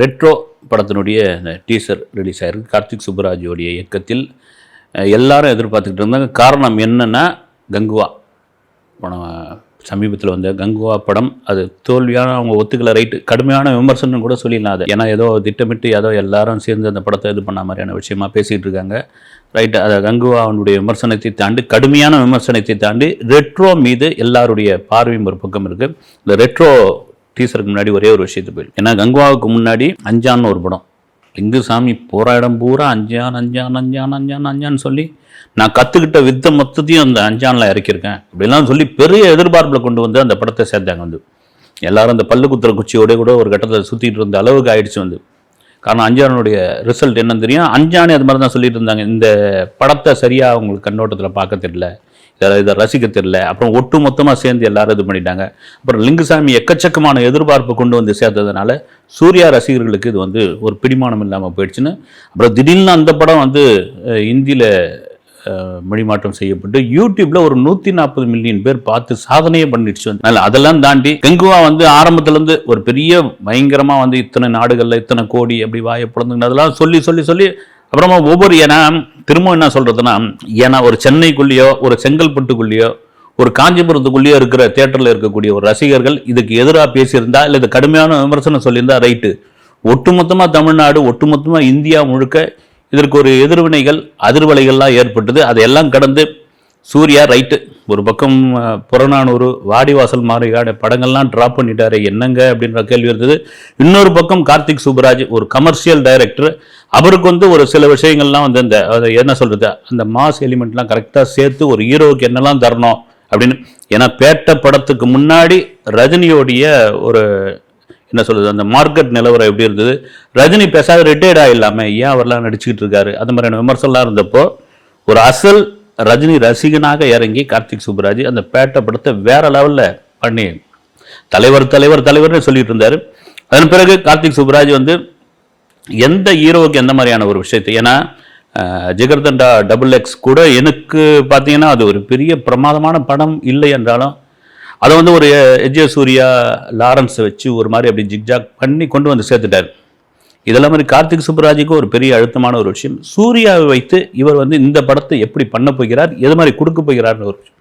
Retro படத்தினுடைய அந்த teaser release ஆயிருக்கு. கார்த்திக் சுப்புராஜோடைய இயக்கத்தில் எல்லாரும் எதிர்பார்த்துக்கிட்டு இருந்தாங்க. காரணம் என்னென்னா கங்குவா. படம் சமீபத்தில் வந்த கங்குவா படம் அது தோல்வியான அவங்க ஒத்துக்கல ரைட்டு கடுமையான விமர்சனம் கூட சொல்லிடலாம் அதை. ஏன்னா ஏதோ திட்டமிட்டு ஏதோ எல்லாரும் சேர்ந்து அந்த படத்தை இது பண்ண மாதிரியான விஷயமா பேசிகிட்டு இருக்காங்க. ரைட்டு அதை கங்குவாவனுடைய விமர்சனத்தை தாண்டி கடுமையான விமர்சனத்தை தாண்டி ரெட்ரோ மீது எல்லாருடைய பார்வையும் ஒரு பக்கம் இருக்குது இந்த ரெட்ரோ டீசருக்கு முன்னாடி ஒரே ஒரு விஷயத்து போயிடும் ஏன்னா கங்குவாவுக்கு முன்னாடி அஞ்சான்னு ஒரு படம். லிங்குசாமி போகிற இடம் பூரா அஞ்சான் அஞ்சான் அஞ்சான் அஞ்சான் அஞ்சான்னு சொல்லி நான் கற்றுக்கிட்ட வித்த மொத்தத்தையும் அந்த அஞ்சானில் இறக்கியிருக்கேன். இப்படிலாம் சொல்லி பெரிய எதிர்பார்ப்பில் கொண்டு வந்து அந்த படத்தை சேர்த்தாங்க வந்து. எல்லாரும் அந்த பல்லு குத்துற குச்சியோட கூட ஒரு கட்டத்தை சுற்றிட்டு இருந்த அளவுக்கு ஆயிடுச்சு வந்து. காரணம் அஞ்சானுடைய ரிசல்ட் என்னன்னு தெரியும். அஞ்சானே அது மாதிரி தான் சொல்லிட்டு இருந்தாங்க. இந்த படத்தை சரியாக அவங்களுக்கு கண்ணோட்டத்தில் பார்க்க தெரியல. இதை இதை ரசிக்க தெரியல. அப்புறம் ஒட்டு மொத்தமாக சேர்ந்து எல்லாரும் இது பண்ணிட்டாங்க. அப்புறம் லிங்குசாமி எக்கச்சக்கமான எதிர்பார்ப்பு கொண்டு வந்து சேர்த்ததுனால சூர்யா ரசிகர்களுக்கு இது வந்து ஒரு பிடிமானம் இல்லாமல் போயிடுச்சுன்னு. அப்புறம் திடீர்னு அந்த படம் வந்து இந்தியில் மொழிமாற்றம் செய்யப்பட்டு யூடியூப்ல ஒரு நூற்றி நாற்பது மில்லியன் பேர் பார்த்து சாதனையே பண்ணிடுச்சு. அதெல்லாம் தாண்டி கங்குவா வந்து ஆரம்பத்துல இருந்து ஒரு பெரிய பயங்கரமாக வந்து இத்தனை நாடுகளில் இத்தனை கோடி அப்படி வாயை பிறந்துங்க அதெல்லாம் சொல்லி சொல்லி சொல்லி அப்புறமா ஒவ்வொரு ஏன்னா திரும்ப என்ன சொல்றதுன்னா ஏன்னா ஒரு சென்னைக்குள்ளேயோ ஒரு செங்கல்பட்டுக்குள்ளேயோ ஒரு காஞ்சிபுரத்துக்குள்ளேயோ இருக்கிற தேட்டரில் இருக்கக்கூடிய ஒரு ரசிகர்கள் இதுக்கு எதிராக பேசியிருந்தா இல்லை இது கடுமையான விமர்சனம் சொல்லியிருந்தா ரைட்டு. ஒட்டுமொத்தமாக தமிழ்நாடு ஒட்டுமொத்தமாக இந்தியா முழுக்க இதற்கு ஒரு எதிர்வினைகள் அதிர்வலைகள்லாம் ஏற்பட்டது. அதையெல்லாம் கடந்து சூர்யா ரைட்டு. ஒரு பக்கம் புறநானூறு வாடிவாசல் மாறிகாட படங்கள்லாம் ட்ராப் பண்ணிட்டாரு என்னங்க அப்படின்ற கேள்வி இருந்தது. இன்னொரு பக்கம் கார்த்திக் சுப்ராஜ் ஒரு கமர்ஷியல் டைரக்டர் அவருக்கு வந்து ஒரு சில விஷயங்கள்லாம் வந்து அந்த அதை என்ன சொல்கிறது அந்த மாஸ் எலிமெண்ட்லாம் கரெக்டாக சேர்த்து ஒரு ஹீரோவுக்கு என்னெல்லாம் தரணும் அப்படின்னு. ஏன்னா பேட்ட படத்துக்கு முன்னாடி ரஜினியோடைய ஒரு என்ன சொல்கிறது அந்த மார்க்கெட் நிலவரம் எப்படி இருந்தது? ரஜினி பேசாத ரிட்டையர்ட் இல்லாமல் ஏன் அவர்லாம் நடிச்சுக்கிட்டு இருக்காரு? அந்த மாதிரியான விமர்சனம்லாம் இருந்தப்போ ஒரு அசல் ரஜினி ரசிகனாக இறங்கி கார்த்திக் சுப்ராஜ் அந்த பேட்ட படத்தை வேற லெவலில் பண்ணி தலைவர் தலைவர் தலைவர்னு சொல்லிட்டு இருந்தார். அதன் பிறகு கார்த்திக் சுப்ராஜ் வந்து எந்த ஹீரோவுக்கு எந்த மாதிரியான ஒரு விஷயத்தை ஏன்னா ஜிகர்தண்டா டபுள் எக்ஸ் கூட எனக்கு பார்த்தீங்கன்னா அது ஒரு பெரிய பிரமாதமான படம் இல்லை என்றாலும் அதை வந்து ஒரு எஜ்ஜே சூர்யா லாரன்ஸை வச்சு ஒரு மாதிரி அப்படி ஜிக்ஜாக் பண்ணி கொண்டு வந்து சேர்த்துட்டார். இதெல்லாம் மாதிரி கார்த்திக் சுப்புராஜுக்கு ஒரு பெரிய அழுத்தமான ஒரு விஷயம். சூர்யாவை வைத்து இவர் வந்து இந்த படத்தை எப்படி பண்ண போகிறார் எது மாதிரி கொடுக்க போகிறார்னு ஒரு விஷயம்.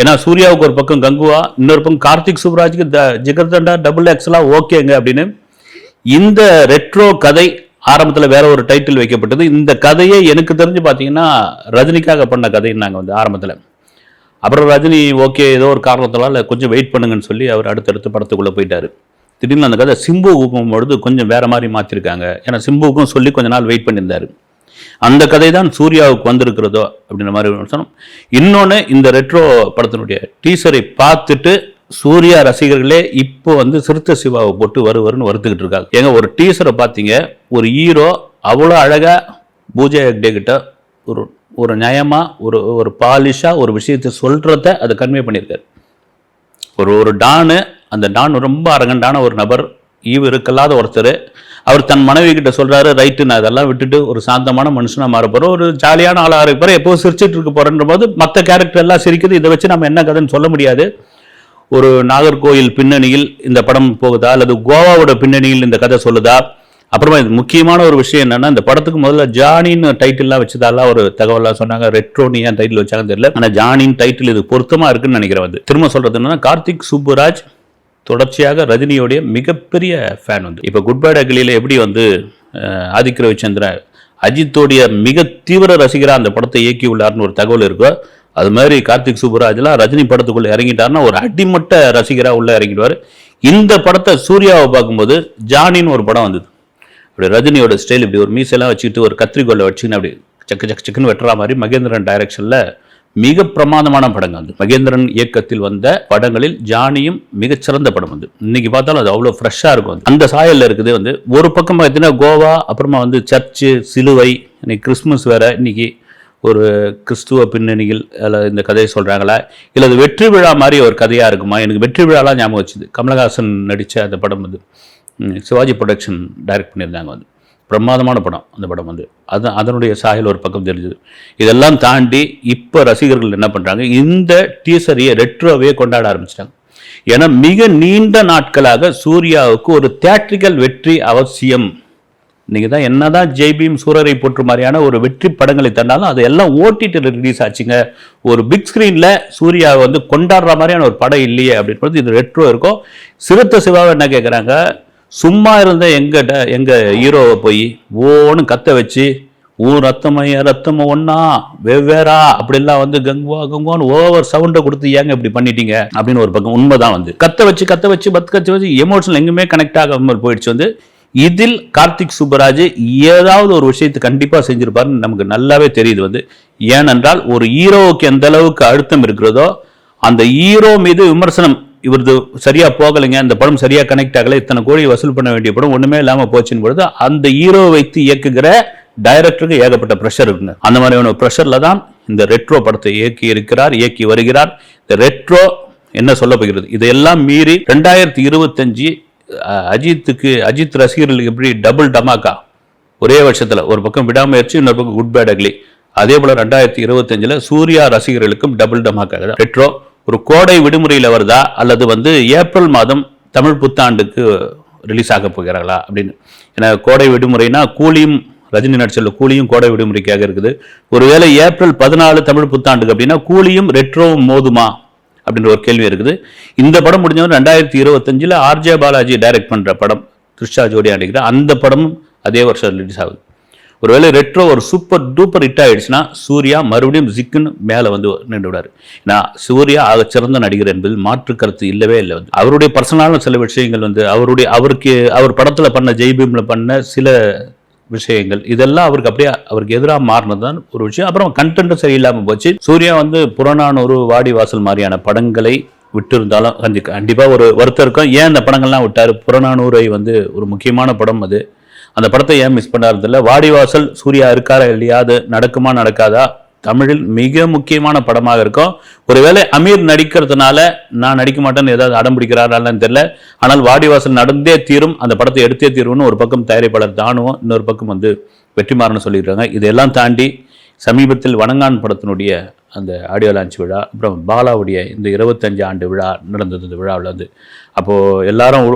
ஏன்னா சூர்யாவுக்கு ஒரு பக்கம் கங்குவா இன்னொரு பக்கம் கார்த்திக் சுப்ராஜுக்கு த ஜிகர்தண்டா டபுள் எக்ஸ்லாம் ஓகேங்க அப்படின்னு. இந்த ரெட்ரோ கதை ஆரம்பத்தில் வேற ஒரு டைட்டில் வைக்கப்பட்டது. இந்த கதையை எனக்கு தெரிஞ்சு பார்த்தீங்கன்னா ரஜினிக்காக பண்ண கதைன்னு நாங்கள் வந்து ஆரம்பத்தில். அப்புறம் ரஜினி ஓகே ஏதோ ஒரு காரணத்தால் கொஞ்சம் வெயிட் பண்ணுங்கன்னு சொல்லி அவர் அடுத்தடுத்து படத்துக்குள்ளே போயிட்டார். திடீர்னு அந்த கதை சிம்பு பொழுது கொஞ்சம் வேற மாதிரி மாற்றிருக்காங்க ஏன்னா சிம்புவுக்கும் சொல்லி கொஞ்ச நாள் வெயிட் பண்ணியிருந்தாரு. அந்த கதை தான் சூர்யாவுக்கு வந்திருக்கிறதோ அப்படின்ற மாதிரி சொன்னோம் இன்னொன்று இந்த ரெட்ரோ படத்தினுடைய டீசரை பார்த்துட்டு சூர்யா ரசிகர்களே இப்போ வந்து சிறுத்தை சிவாவை போட்டு வருவருன்னு வருத்துக்கிட்டு இருக்காங்க. ஏங்க ஒரு டீசரை பார்த்தீங்க ஒரு ஹீரோ அவ்வளோ அழகாக பூஜா ஹெக்டே கிட்ட ஒரு ஒரு நியாயமாக ஒரு ஒரு பாலிஷாக ஒரு விஷயத்தை சொல்கிறத அதை கன்வே பண்ணியிருக்காரு. ஒரு ஒரு டானு அந்த டான் ரொம்ப அரகண்டான ஒரு நபர் ஈவு இருக்கல்லாத ஒருத்தர். அவர் தன் மனைவி கிட்ட சொல்கிறாரு ரைட்டு நான் அதெல்லாம் விட்டுட்டு ஒரு சாந்தமான மனுஷனாக மாற போறோம் ஒரு ஜாலியான ஆளாக இருக்க போறேன் எப்போ சிரிச்சிட்டு இருக்க போகிறன்ற போது மற்ற கேரக்டர் எல்லாம் சிரிக்குது. இதை வச்சு நம்ம என்ன கதைன்னு சொல்ல முடியாது. ஒரு நாகர்கோயில் பின்னணியில் இந்த படம் போகுதா? அல்லது கோவாவோட பின்னணியில் இந்த கதை சொல்லுதா? அப்புறமா இது முக்கியமான ஒரு விஷயம் என்னன்னா இந்த படத்துக்கு முதல்ல ஜானின்னு டைட்டில்லாம் வச்சதாலாம் ஒரு தகவலாம் சொன்னாங்க. ரெட்ரோனி ஏன் டைட்டில் வச்சாங்க தெரியல. ஆனால் ஜானின் டைட்டில் இது பொருத்தமா இருக்குன்னு நினைக்கிறேன் வந்து. திரும்ப சொல்றது என்னன்னா கார்த்திக் சுப்புராஜ் தொடர்ச்சியாக ரஜினியோடைய மிகப்பெரிய ஃபேன் வந்து. இப்போ குட் பை அகிலியில் எப்படி வந்து ஆதிக்க ரவிச்சந்திரன் அஜித்தோடைய மிக தீவிர ரசிகராக அந்த படத்தை இயக்கி உள்ளார்னு ஒரு தகவல் இருக்கோ. அது மாதிரி கார்த்திக் சுப்புராஜ்லாம் ரஜினி படத்துக்குள்ளே இறங்கிட்டாருன்னா ஒரு அடிமட்ட ரசிகராக உள்ளே இறங்கிடுவார். இந்த படத்தை சூர்யாவை பார்க்கும்போது ஜானின்னு ஒரு படம் வந்தது. அப்படி ரஜினியோட ஸ்டைல் இப்படி ஒரு மீசெல்லாம் வச்சுக்கிட்டு ஒரு கத்திரிக்கோலை வச்சுக்கின்னு அப்படி சக்கு சக்கு சக்குன்னு வெட்டுற மாதிரி மகேந்திரன் டைரக்ஷனில் மிக பிரமாதமான படங்கள் அது மகேந்திரன் இயக்கத்தில் வந்த படங்களில் ஜானியும் மிகச்சிறந்த படம் வந்து. இன்னைக்கு பார்த்தாலும் அது அவ்வளோ ஃப்ரெஷ்ஷாக இருக்கும் அந்த சாயலில் இருக்குது வந்து ஒரு பக்கம் பார்த்தீங்கன்னா கோவா அப்புறமா வந்து சர்ச்சு சிலுவை இன்னைக்கு கிறிஸ்மஸ் வேற இன்னைக்கு ஒரு கிறிஸ்துவ பின்னணியில் அதில் இந்த கதையை சொல்கிறாங்களா இல்லை அது வெற்றி விழா மாதிரி ஒரு கதையாக இருக்குமா? எனக்கு வெற்றி விழாலாம் ஞாபகம் வச்சுது. கமலஹாசன் நடித்த அந்த படம் வந்து. சிவாஜி ப்ரொடக்ஷன் டைரக்ட் பண்ணியிருந்தாங்க வந்து. பிரமாதமான படம் அந்த படம் வந்து. அது அதனுடைய சாயல் ஒரு பக்கம் தெரிஞ்சது. இதெல்லாம் தாண்டி இப்போ ரசிகர்கள் என்ன பண்ணுறாங்க இந்த டீசரையை ரெட்ரோவே கொண்டாட ஆரம்பிச்சிட்டாங்க. ஏன்னா மிக நீண்ட நாட்களாக சூர்யாவுக்கு ஒரு தியேட்ரிக்கல் வெற்றி அவசியம். நீங்கள் தான் என்னதான் ஜெய்பீம் சூரரை போற்று மாதிரியான ஒரு வெற்றி படங்களை தந்தாலும் அது எல்லாம் ஓடிடி ரிலீஸ் ஆச்சுங்க. ஒரு பிக் ஸ்க்ரீனில் சூர்யாவை வந்து கொண்டாடுற மாதிரியான ஒரு படம் இல்லையே அப்படின்னு இது ரெட்ரோ இருக்கும். சிறுத்தை சிவாவை என்ன கேட்குறாங்க சும்மா இருந்த எங்கிட்ட எங்க ஹீரோவை போய் ஓன்னு கத்த வச்சு ஊ ரத்தமைய ரத்தம ஒன்னா வெவ்வேறா அப்படிலாம் வந்து கங்குவா கங்குவான்னு ஓவர் சவுண்டை கொடுத்து ஏங்க இப்படி பண்ணிட்டீங்க? அப்படின்னு ஒரு பக்கம் உண்மைதான் வந்து. கத்த வச்சு கத்த வச்சு பத்து கத்து வச்சு எமோஷனல் எங்குமே கனெக்ட் ஆகாமல் போயிடுச்சு வந்து. இதில் கார்த்திக் சுப்பராஜ் ஏதாவது ஒரு விஷயத்தை கண்டிப்பாக செஞ்சிருப்பாருன்னு நமக்கு நல்லாவே தெரியுது வந்து. ஏனென்றால் ஒரு ஹீரோவுக்கு எந்த அளவுக்கு அழுத்தம் இருக்கிறதோ அந்த ஹீரோ மீது விமர்சனம் இவரது சரியாக போகலைங்க அந்த படம் சரியாக கனெக்ட் ஆகலை இத்தனை கோடி வசூல் பண்ண வேண்டிய படம் ஒன்றுமே இல்லாமல் போச்சுன்னு பொழுது அந்த ஹீரோ வைத்து இயக்குகிற டைரக்டருக்கு ஏகப்பட்ட ப்ரெஷர் இருக்குங்க. அந்த மாதிரியான ப்ரெஷரில் தான் இந்த ரெட்ரோ படத்தை இயக்கி இருக்கிறார் இயக்கி வருகிறார். இந்த ரெட்ரோ என்ன சொல்ல போகிறது? இதையெல்லாம் மீறி ரெண்டாயிரத்தி இருபத்தஞ்சு அஜித்துக்கு அஜித் ரசிகர்களுக்கு எப்படி டபுள் டமாக்கா ஒரே வருஷத்தில் ஒரு பக்கம் விடாமுயற்சி இன்னொரு பக்கம் குட் பேட் அக்லி அதே போல ரெண்டாயிரத்தி இருபத்தஞ்சில் சூர்யா ரசிகர்களுக்கும் டபுள் டமாக்கா ரெட்ரோ ஒரு கோடை விடுமுறையில் வருதா? அல்லது வந்து ஏப்ரல் மாதம் தமிழ் புத்தாண்டுக்கு ரிலீஸ் ஆக போகிறார்களா? அப்படின்னு. ஏன்னா கோடை விடுமுறைனா கூலியும் ரஜினி நடிச்சல கூலியும் கோடை விடுமுறைக்காக இருக்குது. ஒருவேளை ஏப்ரல் பதினாலு தமிழ் புத்தாண்டுக்கு அப்படின்னா கூலியும் ரெட்ரோவும் மோதுமா? அப்படின்ற ஒரு கேள்வி இருக்குது. இந்த படம் முடிஞ்சவங்க ரெண்டாயிரத்தி இருபத்தஞ்சில் ஆர்ஜே பாலாஜி டைரக்ட் பண்ணுற படம் த்ரிஷா ஜோடி நடிக்கிற அந்த படமும் அதே வருஷம் ரிலீஸ் ஆகுது. ஒருவேளை ரெட்ரோ ஒரு சூப்பர் டூப்பர் ஹிட் ஆயிடுச்சுன்னா சூர்யா மறுபடியும் ஜிக்குன்னு மேலே வந்து நின்று விடாரு ஏன்னா சூர்யா ஆக சிறந்த நடிகர் என்பது மாற்று கருத்து இல்லவே இல்லை வந்து. அவருடைய பர்சனலான சில விஷயங்கள் வந்து அவருடைய அவருக்கு அவர் படத்தில் பண்ண ஜெய்பீமில் பண்ண சில விஷயங்கள் இதெல்லாம் அவருக்கு அப்படியே அவருக்கு எதிராக மாறினது தான் ஒரு விஷயம். அப்புறம் கண்டென்ட் சரியில்லாமல் போச்சு. சூர்யா வந்து புறநானூறு வாடிவாசல் மாதிரியான படங்களை விட்டு இருந்தாலும் கண்டிப்பாக ஒரு வருத்தம் இருக்கும். ஏன் அந்த படங்கள்லாம் விட்டார்? புறநானூரை வந்து ஒரு முக்கியமான படம் அது. அந்த படத்தை ஏன் மிஸ் பண்ணாருதில்ல வாடிவாசல் சூர்யா இருக்காரா இல்லையா அது நடக்குமா நடக்காதா? தமிழில் மிக முக்கியமான படமாக இருக்கும். ஒருவேளை அமீர் நடிக்கிறதுனால நான் நடிக்க மாட்டேன்னு ஏதாவது அடம் பிடிக்கிறாரான்னு தெரியல. ஆனால் வாடிவாசல் நடந்தே தீரும். அந்த படத்தை எடுத்தே தீரும்னு ஒரு பக்கம் தயாரிப்பாளர் தானுவோம் இன்னொரு பக்கம் வந்து வெற்றிமாறன் சொல்லியிருக்காங்க. இதெல்லாம் தாண்டி சமீபத்தில் வணங்கான் படத்தினுடைய அந்த ஆடியோ லான்ச் விழா அப்புறம் பாலாவுடைய இந்த இருபத்தஞ்சு ஆண்டு விழா நடந்தது இந்த விழாவில் வந்து. அப்போது எல்லாரும்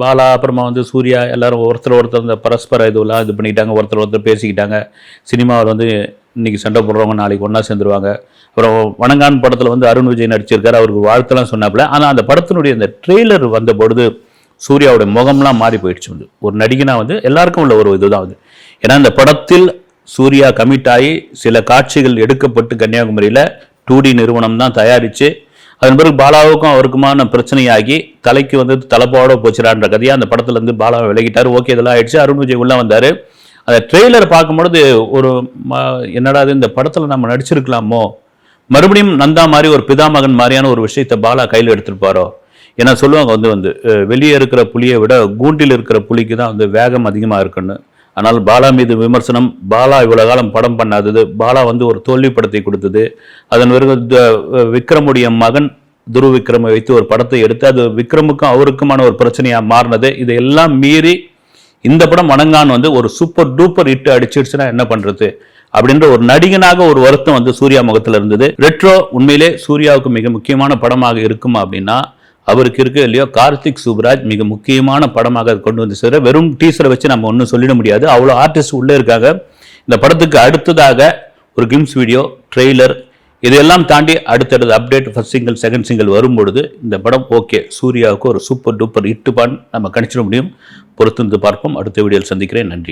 பாலா அப்புறமா வந்து சூர்யா எல்லாரும் ஒருத்தர் ஒருத்தர் இந்த பரஸ்பர இதுவெல்லாம் இது பண்ணிக்கிட்டாங்க ஒருத்தர் ஒருத்தர் பேசிக்கிட்டாங்க. சினிமாவில் வந்து இன்னைக்கு சண்டை போடுறவங்க நாளைக்கு ஒன்றா சேர்ந்துருவாங்க. அப்புறம் வணங்கான் படத்தில் வந்து அருண் விஜய் நடிச்சிருக்காரு அவருக்கு வாழ்த்தெல்லாம் சொன்னாப்புல. ஆனால் அந்த படத்தினுடைய அந்த ட்ரெய்லர் வந்த பொழுது சூர்யாவோட முகம்லாம் மாறி போயிடுச்சு வந்து. ஒரு நடிகனா வந்து எல்லாருக்கும் உள்ள ஒரு இதுதான் வந்து. ஏன்னா இந்த படத்தில் சூர்யா கமிட் ஆகி சில காட்சிகள் எடுக்கப்பட்டு கன்னியாகுமரியில் டூ டி நிறுவனம் தான் தயாரித்து அதன் பிறகு பாலாவுக்கும் அவருக்குமான பிரச்சனையாகி தலைக்கு வந்து தலைப்பாவோட போச்சுடான்ற கதையாக அந்த படத்துலேருந்து பாலாவை விலகிட்டார். ஓகே இதெல்லாம் ஆயிடுச்சு. அருண் விஜய் உள்ள வந்தார். அந்த ட்ரெய்லர் பார்க்கும்பொழுது ஒரு ம- என்னடா இது இந்த படத்தில் நம்ம நடிச்சிருக்கலாமோ? மறுபடியும் நந்தா மாதிரி ஒரு பிதாமகன் மாதிரியான ஒரு விஷயத்தை பாலா கையில் எடுத்திருப்பாரோ? ஏன்னா சொல்லுவாங்க வந்து வந்து வெளியே இருக்கிற புலியை விட கூண்டில் இருக்கிற புலிக்கு தான் வந்து வேகம் அதிகமாக இருக்குன்னு. ஆனால் பாலா மீது விமர்சனம் பாலா இவ்வளோ காலம் படம் பண்ணாதது பாலா வந்து ஒரு தோல்வி படத்தை கொடுத்தது. அதன் பிறகு விக்ரமுடைய மகன் துரு விக்ரமை வைத்து ஒரு படத்தை எடுத்து அது விக்ரமுக்கும் அவருக்குமான ஒரு பிரச்சனையாக மாறினது. இதையெல்லாம் மீறி இந்த படம் வணங்கான் வந்து ஒரு சூப்பர் டூப்பர் இட்டு அடிச்சிடுச்சுன்னா என்ன பண்ணுறது அப்படின்ற ஒரு நடிகனாக ஒரு வருத்தம் வந்து சூர்யா முகத்தில் இருந்தது. ரெட்ரோ உண்மையிலே சூர்யாவுக்கு மிக முக்கியமான படமாக இருக்குமா அப்படின்னா அவருக்கு இருக்கு இல்லையோ? கார்த்திக் சுப்ராஜ் மிக முக்கியமான படமாக கொண்டு வந்து சேர வெறும் டீசரை வச்சு நம்ம ஒன்றும் சொல்லிட முடியாது. அவ்வளோ ஆர்டிஸ்ட் உள்ளே இருக்காங்க. இந்த படத்துக்கு அடுத்ததாக ஒரு கிம்ஸ் வீடியோ ட்ரெய்லர் இதையெல்லாம் தாண்டி அடுத்தடுத்த update first single second single வரும்பொழுது இந்த படம் ஓகே. சூர்யாவுக்கு ஒரு சூப்பர் டூப்பர் இட்டு பான் நம்ம கணிச்சிட முடியும். பொறுத்திருந்து பார்ப்போம். அடுத்த வீடியோவில் சந்திக்கிறேன். நன்றி.